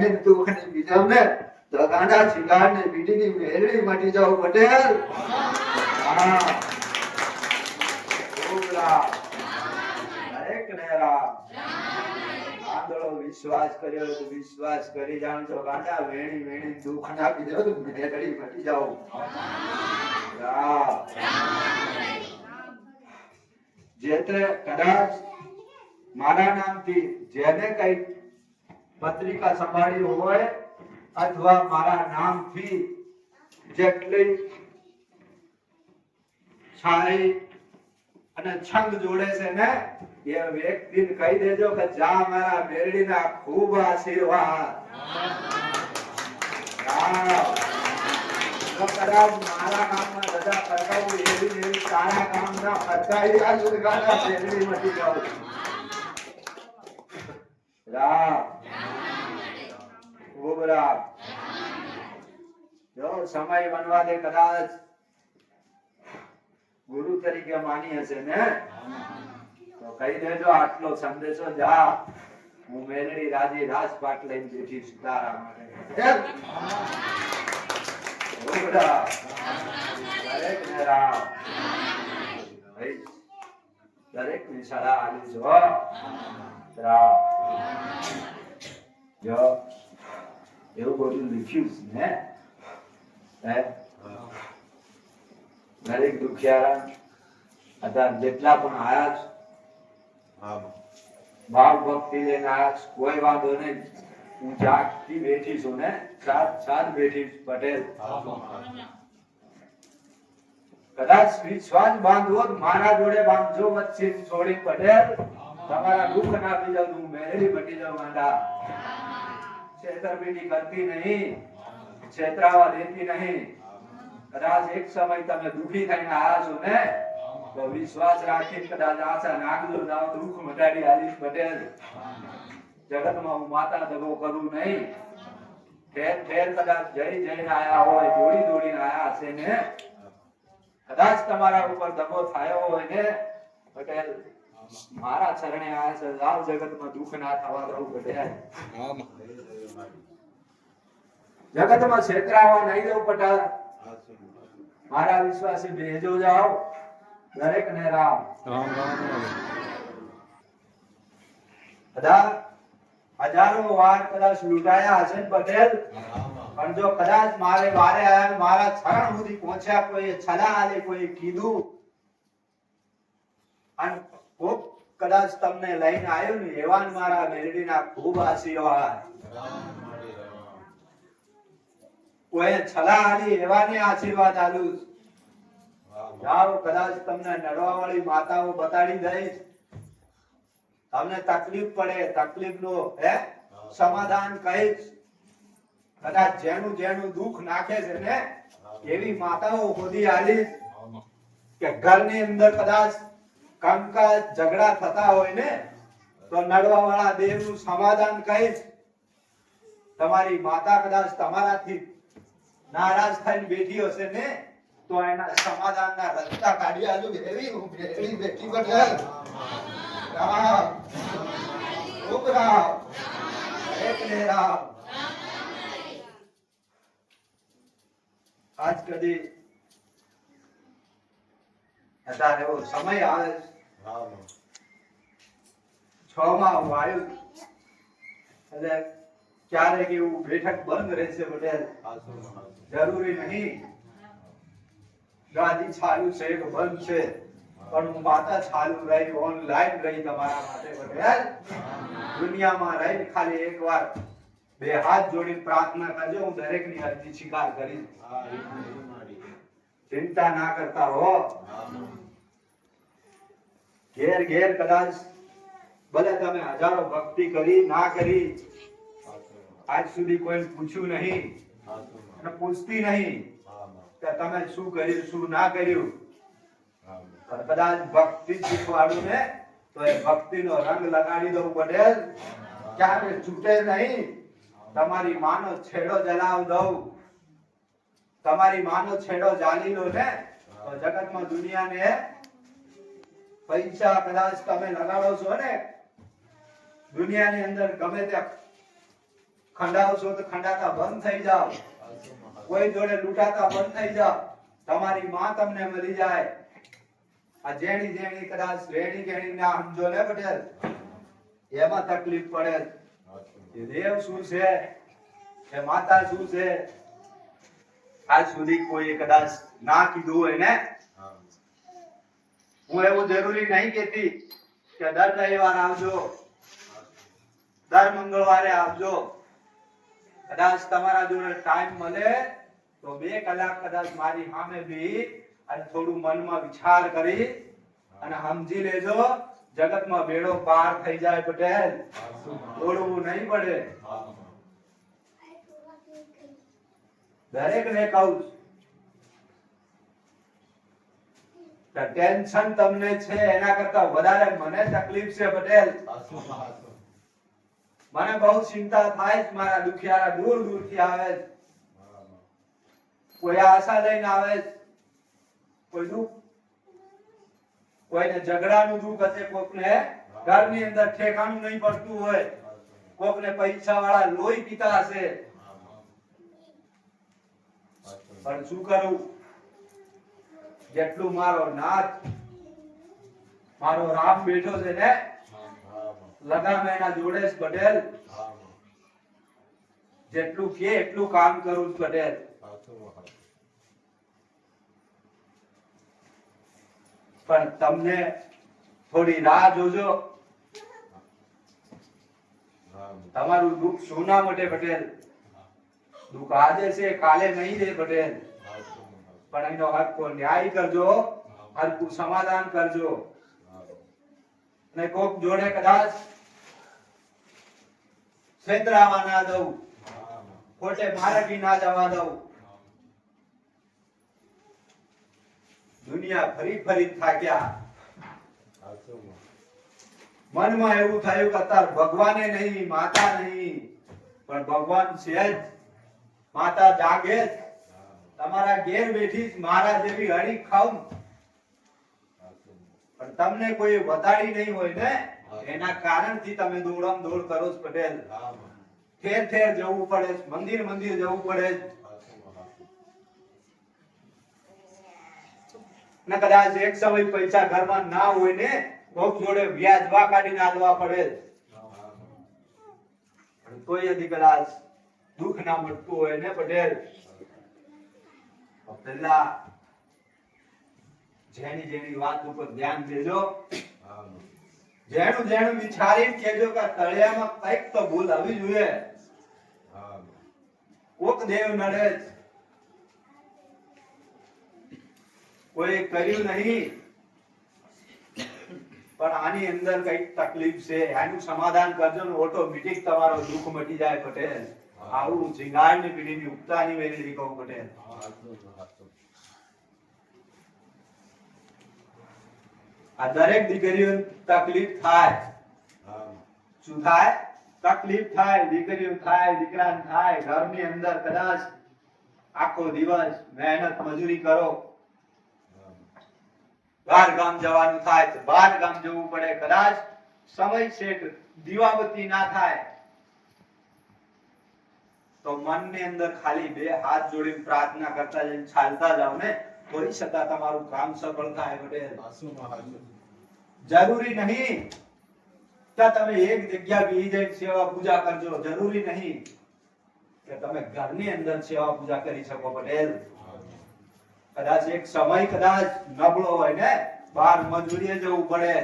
વેણી દુઃખ ને બીજા ને તો ગાંડા છીગાડ ને બીડીની મેરડી મટી જાવ પટેલ. હા. ઓગલા દરેક ને રામ વિશ્વાસ કર્યો તો વિશ્વાસ કરી જાણજો. ગાંડા વેણી વેણી દુઃખ ના બીજો તો મેરડી મટી જાવ રામ. જે કદાચ મારા નામથી જેને કઈ પત્રિકા સંભાળી હોય અથવા મારા નામથી જેટલી સારી અને છંદ જોડે છે ને, એ વ્યક્તિ કહી દેજો કે જા મારા મેરડીના ખૂબ આશીર્વાદ. મારા કામમાં રજા સારા કામ ના કરતા આ રામ. ખૂબ રામ. જો સમય બનવા દે કદાચ. ગુરુ તરીકે માની હશે ને? તો કહી દેજો આટલો સંદેશો જા. હું મેલડી રાજી રાજપાટ લઈને બેઠી છું તારા માટે. દરેક ને સલાહ આલી છો રામ. જો એવું બધું લખ્યું છે ને હે? દરેક દુખિયારા અત્યારે જેટલા પણ આયા છે, ભાવ ભક્તિ લઈને આયા છે, કોઈ વાંધો નહીં હું જાગથી બેઠી છું ને સાત સાત બેઠી પટેલ કદાચ વિશ્વાસ બાંધવો મારા જોડે બાંધજો વચ્ચે છોડી પટેલ તમારા દુઃખ ના બીજા જાવ હું મેળવી મટી જાઉં, માંડા. છેતરપિંડી કરતી નહીં. છેતરાવા દેતી નહીં. કદાચ એક સમય તમે દુખી થઈને આવ્યા છો ને, તો વિશ્વાસ રાખી કદાચ આશા નાગલો ના દુઃખ મટાડી આલીશ પટેલ. જગતમાં હું માતા દગો કરું નહીં. ઠેર ઠેર કદાચ જઈ જઈને આયા હોય, દોડી દોડીને આયા હશે ને. કદાચ તમારા ઉપર દગો થયો હોય ને, પટેલ. મારા ચરણે આયા છે જગતમાં દુઃખ ના થવા દઉં પટેલ જગતમાં છેતરાવા નહીં દઉં પટેલ મારા વિશ્વાસી ભેજો જાઓ. દરેક ને રામ કદાચ હજારો વાર કદાચ લૂંટાયા હશે પટેલ પણ જો કદાચ મારે વારે આયા મારા ચરણ સુધી પહોંચ્યા કોઈ છલા આલે કોઈ કીધું. અને કોક કદાચ તમને લઈને આવ્યો ને એવાન મારા મેરડીના ખૂબ આશીર્વાદ કોઈ છલા હાલી એવાને આશીર્વાદ આલું જાઓ કદાચ તમને નડવા વાળી માતાઓ બતાડી દઈશ. તમને તકલીફ પડે તકલીફ નો હે? સમાધાન કહીશ. કદાચ જેનું જેનું દુઃખ નાખે છે ને એવી માતાઓ હોદી આલી કે ઘરની અંદર કદાચ કંકાસ ઝઘડા થતા હોય ને, તો નડવા વાળા દેવનું સમાધાન કહીશ. તમારી માતા કદાચ તમારાથી નારાજ થઈને બેઠી હશે ને, તો એના સમાધાનના રસ્તા કાઢી આજુ. એવી હું બેઠી પટેલ. રામ, ખૂબ રામ. એક રામ. આજ કદી અત્યારે એવો સમય આવે છ. માં હું. આવ્યો એટલે ક્યારેક એવું બેઠક બંધ રહેશે પટેલ જરૂરી નહીં. ગાદી ચાલુ છે કે બંધ છે. પણ હું માતા ચાલુ રહી ઓનલાઈન રહી તમારા માટે પટેલ દુનિયામાં રહી ખાલી એકવાર બે હાથ જોડી પ્રાર્થના કરજો હું દરેકની અરજી સ્વીકાર કરીશ. ચિંતા ના કરતા હો ઘેર ઘેર કદાચ ભલે તમે હજારો ભક્તિ કરી, ના કરી, આજ સુધી કોઈ પૂછ્યું નહીં પૂછતી નહીં કે તમે શું કર્યું, શું ના કર્યું. કદાચ ભક્તિ શીખવાડું ને તો એ ભક્તિનો રંગ લગાડી દઉં પટેલ. ક્યારે છૂટે નહીં. તમારી માનો છેડો જલાવ દઉં. તમારી માનો છેડો જાલી લો ને તો જગતમાં દુનિયાને પૈસા કદાચ તમે લગાડો છો ને, દુનિયાની અંદર ગમે ત્યાં ખંડાવશો તો ખંડાતા બંધ થઈ જાઓ. કોઈ જોડે લૂંટાતા બંધ થઈ જાઓ. તમારી માં તમને મળી જાય. આ જેણી જેણી કદાચ રેણી કેણી ના સમજો ને પટેલ. એમાં તકલીફ પડે. દેવ શું છે? એ માતા શું છે? આજ સુધી કોઈ કદાચ ના કીધું હોય ને હું એવું જરૂરી નહીં કેતી કે દર રવિવાર આવજો. દર મંગળવારે આવજો. કદાચ તમારા જોડે ટાઈમ મળે તો બે કલાક કદાચ મારી સામે બી અને થોડું મનમાં વિચાર કરી અને સમજી લેજો જગતમાં બેડો પાર થઈ જાય પટેલ. દોડવું નહીં પડે. દરેક ને કહું છું. ટેન્શન તમને છે, એના કરતા વધારે મને તકલીફ છે પટેલ. મને બહુ ચિંતા થાય છે, મારા દુખિયારા દૂર દૂરથી આવે કોઈ આશા લઈને આવે કોઈ દુઃખ? કોઈને ઝઘડાનું દુઃખ હશે, કોકને ઘરની અંદર ઠેકાણું નહીં પડતું હોય, કોકને પૈસા વાળા લોહી પીતા હશે. પણ શું કરું? જેટલું મારો નાથ, મારો રામ બેઠો છે ને લગામ એના જોડે પટેલ. જેટલું કે એટલું કામ કરું પટેલ. પણ તમને થોડી રાહ જોજો. તમારું દુઃખ સોના માટે પટેલ. દુઃખ આજે છે, કાલે નહીં રે પટેલ પણ એનો હરકો ન્યાય કરજો, હરકું સમાધાન કરજો. ને કોક જોડે કદાચ છેતરાવા ના દઉં, ખોટે માર્ગી ના જવા દઉં. દુનિયા ફરી ફરી થાક્યા. મનમાં એવું થયું કે અત્યારે ભગવાને નહીં, માતા નહીં. પણ ભગવાન છે જ. માતા જાગે તમારા ઘેર બેઠી મારા જેવી હળી ખાઉં. પણ તમને કોઈ વધારી નહીં હોય ને? એના કારણથી તમે દોડમ દોડ કરો પટેલ. ઠેર ઠેર જવું પડે મંદિર મંદિર જવું પડે ને કદાચ એક સમય પૈસા ઘરમાં ના હોય ને, કોક જોડે વ્યાજ વા કાઢીને આલવા પડે. તોય यदि કદાચ દુઃખ ના મળતું હોય ને પટેલ. પેલા જેની જેની વાત ઉપર ધ્યાન દેજો. જેનું જેનું વિચારી કેજો કે તળિયામાં કંઈક તો ભૂલ આવી જોઈએ. કોક દેવ નડે કોઈ કર્યું નહીં. પણ આની અંદર કંઈક તકલીફ છે. આનું સમાધાન કરજો ઓટોમેટિક તમારો દુઃખ મટી જાય પટેલ. આવું ની ઉપતાની વેલી કહું પટેલ આ દરેક દીકરીઓ તકલીફ થાય. શું થાય? તકલીફ થાય. દીકરીઓ થાય દીકરા થાય ઘરની અંદર કદાચ આખો દિવસ મહેનત મજૂરી કરો. બહાર ગામ જવાનું થાય તો બહાર ગામ જવું પડે. કદાચ સમય સેટ દીવાબત્તી ના થાય. તો મનની અંદર ખાલી બે હાથ જોડીને પ્રાર્થના કરતા જઈને ચાલતા જાવ ને કોઈ છતાં તમારું કામ સફળ થાય બટે જરૂરી નહીં કે તમે એક જગ્યા બીજી જઈને સેવા પૂજા કરજો. જરૂરી નહીં કે તમે ઘરની અંદર સેવા પૂજા કરી શકો પટેલ. કદાચ એક સમય કદાચ નબળો હોય ને બહાર મજૂરીએ જવું પડે.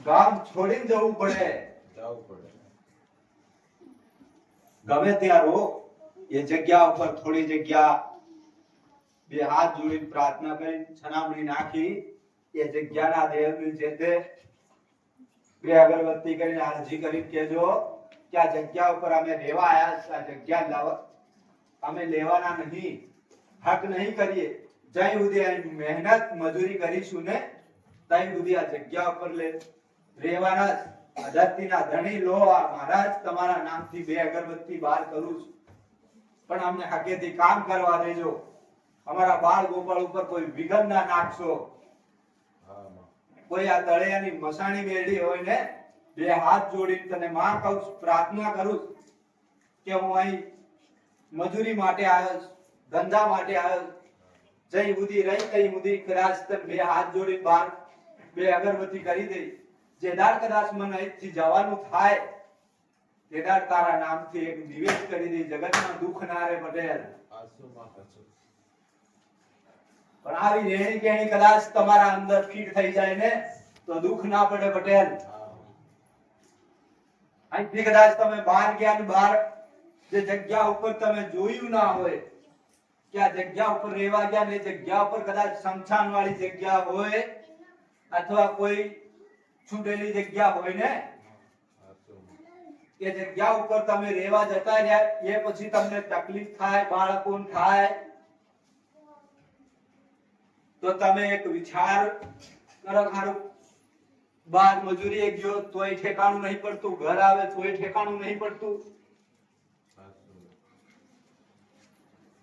ગામ છોડીને જવું પડે. ગમે ત્યાં એ જગ્યા ઉપર થોડી જગ્યા બે હાથ જોડીને પ્રાર્થના કરી છનામણી નાખી, એ જગ્યાના દેવની જે તે અગરબત્તી કરીને અરજી કરી કેજો કે આ જગ્યા ઉપર અમે રહેવા આવ્યા આ જગ્યા લાવ. અમે લેવાના નહીં, હક નહીં કરીએ. જ્યાં સુધી મહેનત મજૂરી કરીશું ને, ત્યાં સુધી આ જગ્યા ઉપર રહેવાના જ. આ ધણી, લો મહારાજ, તમારા નામથી બે અગરબત્તી બહાર કરું છું. પણ અમને હકેથી કામ કરવા દેજો. અમારા બાળ ગોપાળ ઉપર કોઈ વિઘન ના નાખશો. કોઈ આ તળિયાની મસાણી બેડી હોય ને, બે હાથ જોડી તને માં કહું પ્રાર્થના કરું કે હું અહીં મજૂરી માટે આવ્યો ધંધા માટે આવ્યો જય સુધી રહી તઈ સુધી કદાચ બે હાથ જોડી બાર બે અગરબત્તી કરી દઈ. જે કદાચ મને અહીંથી જવાનું થાય, તે તારા નામથી એક નિવેશ કરી દે જગતમાં દુઃખ ના રે પટેલ. પણ આવી રેણી કેણી કદાચ તમારા અંદર ફીટ થઈ જાય ને, તો દુઃખ ના પડે પટેલ. અહીંથી કદાચ તમે બહાર ગયા બહાર જે જગ્યા ઉપર તમે જોયું ના હોય, કે આ જગ્યા ઉપર રહેવા ગયા ને જગ્યા ઉપર કદાચ શમશાન વાળી જગ્યા હોય, અથવા કોઈ છૂટેલી જગ્યા હોય ને. એ જગ્યા ઉપર તમે રહેવા જતા રહ્યા એ પછી તમને તકલીફ થાય બાળકોને થાય. તો તમે એક વિચાર કરો ખારું બાર મજૂરી ગયો તોય ઠેકાણું નહીં પડતું ઘર આવે તોય ઠેકાણું નહીં પડતું.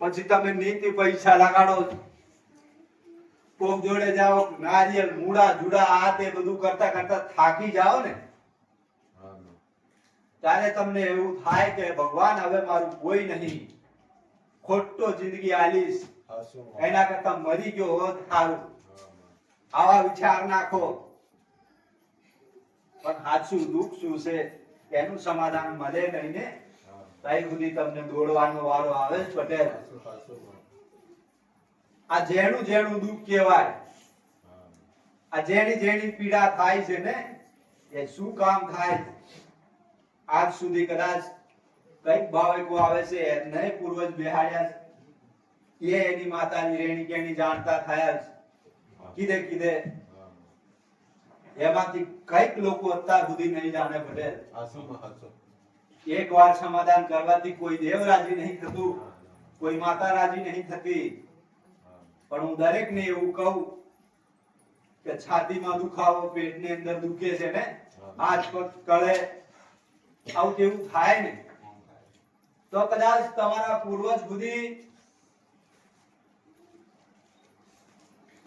પછી તમે નીતિ પૈસા લગાડો. કોક જોડે જાઓ નારિયેલ મૂળા જુડા આ તે બધું કરતા કરતા થાકી જાઓ ને. ત્યારે તમને એવું થાય કે ભગવાન હવે મારું કોઈ નહીં. ખોટો જિંદગી આલીશ. એના કરતા મરી ગયો હોત સારું આવા વિચાર નાખો. પણ સાચું દુઃખ શું છે? એનું સમાધાન મળે નહીં ને? ત્યાં સુધી તમને દોડવાનો વારો આવે જ પટેલ. આ જેણું જેણું દુઃખ કહેવાય. આ જેની જેની પીડા થાય છે ને, એ શું કામ થાય? આજ સુધી કદાચ કંઈક ભાવિકો આવે છે એને પૂર્વજ બેહાડ્યા છે. એ એની માતાની રેણી કેણી જાણતા થયા છે. કીધે કીધે. એમાંથી કંઈક લોકો અત્યાર સુધી નહીં જાણે ભલે. એક વાર સમાધાન કરવાથી કોઈ દેવ રાજી નહીં થતું, કોઈ માતા રાજી નહીં થતી. પણ હું દરેકને એવું કહું કે છાતીમાં દુખાવો પેટની અંદર દુખે છે ને હાથ પગ કળે આવું કેવું થાય ને તો કદાચ તમારા પૂર્વજ સુધી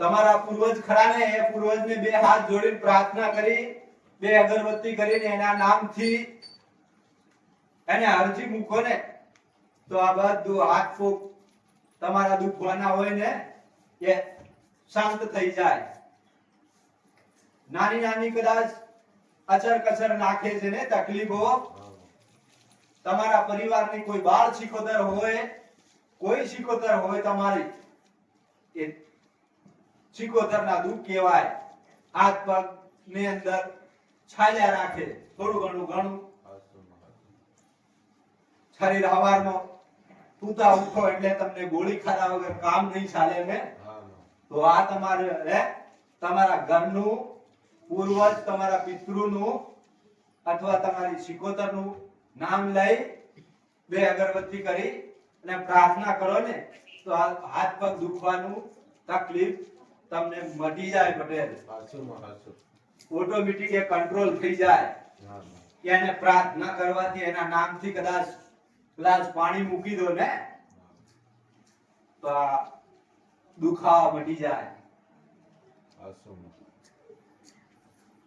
તમારા પૂર્વજ ખરા ને એ પૂર્વજને બે હાથ જોડીને પ્રાર્થના કરી બે અગરબત્તી કરીને એના નામથી એને અરજી મૂકો ને તો આ બધું હાથ ફૂક તમારા દુખવાના હોય ને એ શાંત થઈ જાય નાની નાની કદાચ અચર કચર નાખે છે ને તકલીફો, તમારા પરિવારની કોઈ બાળ શીખોતર હોય, કોઈ શીખોતર હોય તમારી, એ શીખોતરના દુઃખ કહેવાય હાથ પગની અંદર છાલ્યા રાખે, થોડું ઘણું ઘણું. શરીર હવારમાં પૂતા ઉઠો એટલે તમને ગોળી ખાધા વગર કામ નહીં ચાલે ને. તો આ તમારે હે? તમારા ઘરનું પૂર્વજ તમારા પિતૃનું અથવા તમારી શિકોતરનું નામ લઈ બે અગરબત્તી કરી અને પ્રાર્થના કરો ને તો હાથ પગ દુખવાનું તકલીફ તમને મટી જાય પટેલ. ઓટોમેટિક એ કંટ્રોલ થઈ જાય. એને પ્રાર્થના કરવાથી એના નામથી કદાચ ગ્લાસ પાણી મૂકી દો ને તો દુખાવા મટી જાય.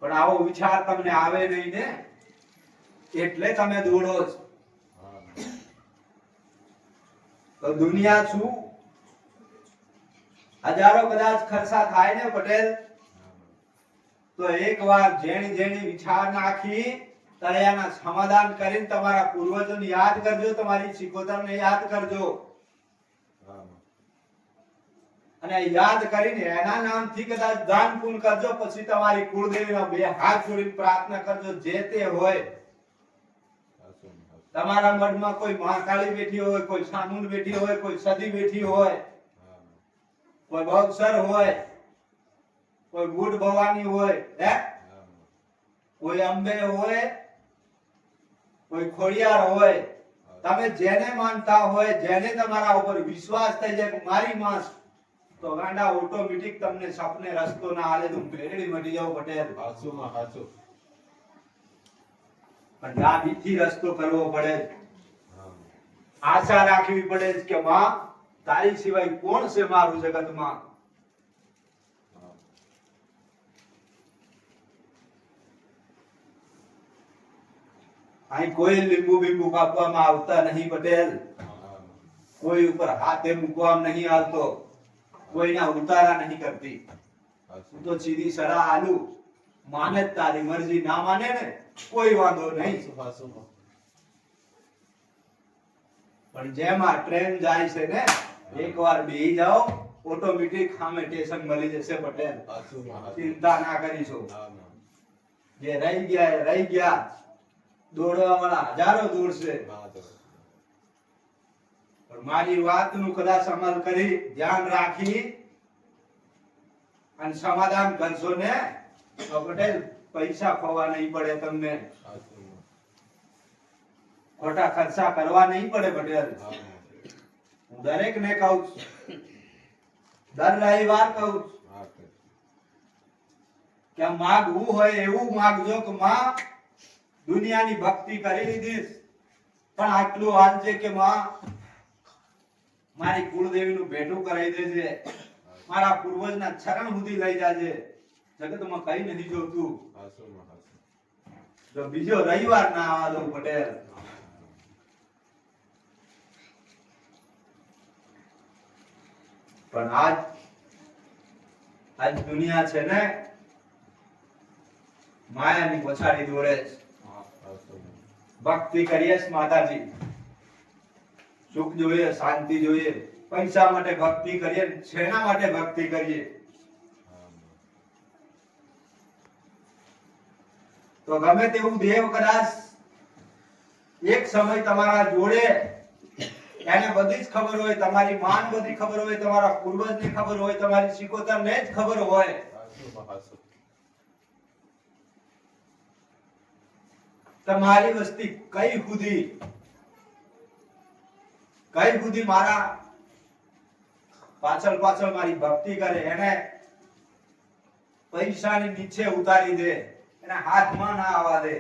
પણ આવો વિચાર તમને આવે નહીં ને, એટલે તમે દોડો છો. તો દુનિયા શું હજારો કદાચ ખર્ચા થાય ને પટેલ, તો એક એકવાર જેણી જેણી વિચાર નાખી, તળિયાના સમાધાન કરીને તમારા પૂર્વજોને યાદ કરજો, તમારી શિકોતરને યાદ કરજો. અને યાદ કરીને એના નામથી કદાચ દાન પૂન કરજો, પછી તમારી કુળદેવીના બે હાથ જોડીને પ્રાર્થના કરજો, જે તે હોય. તમારા મઢમાં કોઈ મહાકાળી બેઠી હોય, કોઈ સામુંડ બેઠી હોય, કોઈ સદી બેઠી હોય, કોઈ બહુસર હોય, કોઈ ગુડ ભવાની હોય, હે કોઈ અંબે હોય, કોઈ ખોડિયાર હોય તમે જેને માનતા હોય, જેને તમારા ઉપર વિશ્વાસ થઈ જાય મારી માસ તો ગાંડા ઓટોમેટિક તમને સપને રસ્તો ના આલે તું ભેરડી મટી જાવ પટેલ હાચુમાં હાચું. પણ ડાબીથી રસ્તો કરવો પડે. આશા રાખવી પડે કે માં તારી સિવાય કોણ છે મારું જગતમાં. અહીં કોઈ લીંબુ બીંબુ કાપવામાં આવતા નહીં પટેલ. કોઈ ઉપર હાથે મૂકવામાં નહીં આવતો. કોઈના ઉતારા નહીં કરતી. સાચું તો સીધી સલાહ આલુ માને તારી મરજી ના માને ને કોઈ વાંધો નહીં. પણ જેમ આ ટ્રેન જાય છે ને એકવાર બેહી જાઓ ઓટોમેટિક સામે સ્ટેશન મળી જશે પટેલ. ચિંતા ના કરીશું. જે રહી ગયા રહી ગયા. દોડવા વાળા હજારો દૂર તો પણ મારી વાતનું કદાચ અમલ કરી ધ્યાન રાખી અને સમાધાન કરશો ને તો પટેલ, પૈસા ખોવા નહીં પડે તમને. ખોટા ખર્ચા કરવા નહીં પડે પટેલ. હું દરેક ને કહું દર રવિવાર કહું કે માગવું હોય એવું માગજો કે માં, દુનિયાની ભક્તિ કરી લીધી પણ આટલું હાલ છે કે માં મારી કુળદેવીનું ભેટું કરાવી દેજે. મારા પૂર્વજના ચરણ સુધી લઈ જાજે. જગતમાં કઈ નથી જોતું. બીજો રવિવાર ના આવા દઉં પટેલ. પણ આજ આજ દુનિયા છે ને, માયાની પછાડી દોરે ભક્તિ કરીએ માતાજી. સુખ જોઈએ, શાંતિ જોઈએ. પૈસા માટે ભક્તિ કરીએ, શેના માટે ભક્તિ કરીએ? તો ગમે તેવું દેવ કદાચ એક સમય તમારા જોડે, એને બધી જ ખબર હોય, તમારી માન બધી ખબર હોય, તમારા પૂર્વજ ને ખબર હોય, તમારી સિકોતરને જ ખબર હોય. તમારી વસ્તી કઈ સુધી કઈ બુદ્ધિ મારા પાછળ પાછળ મારી ભક્તિ કરે? એને પૈસાની નીચે ઉતારી દે. એને હાથમાં ના આવવા દે.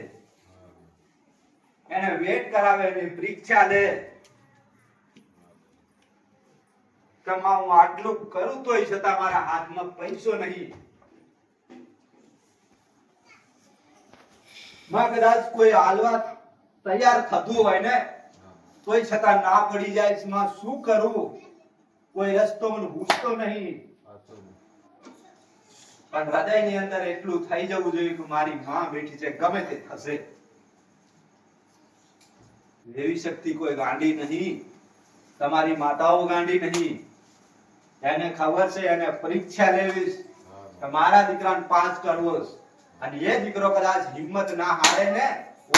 એને વેટ કરાવે, એની પરીક્ષા દે. કે હું આટલું કરું તોય છતાં મારા હાથમાં પૈસો નહીં. માં, કદાચ કોઈ હાલવા તૈયાર થતું હોય ને તોય છતાં ના પડી જાય માં શું કરું? કોઈ રસ્તો મને પૂછતો નહીં. પણ હૃદયની અંદર એટલું થઈ જવું જોઈએ કે મારી માં બેઠી છે. ગમે તે થશે. એવી શક્તિ કોઈ ગાંડી નહીં. તમારી માતાઓ ગાંડી નહીં. એને ખબર છે, એને પરીક્ષા લેવી તમારા દીકરાને પાંચ કરવો અને એ દીકરો કદાચ હિંમત ના હારે ને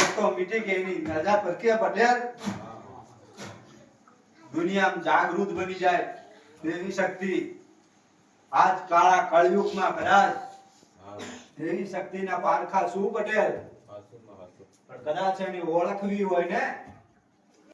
ઓટોમેટિક એની નજર પર પટેલ દુનિયામાં જાગૃત બની જાય તેવી શક્તિ આજ કાળા કળયુગમાં કદાચ તેવી શક્તિના પારખા શું પટેલ? કદાચ એની ઓળખવી હોય ને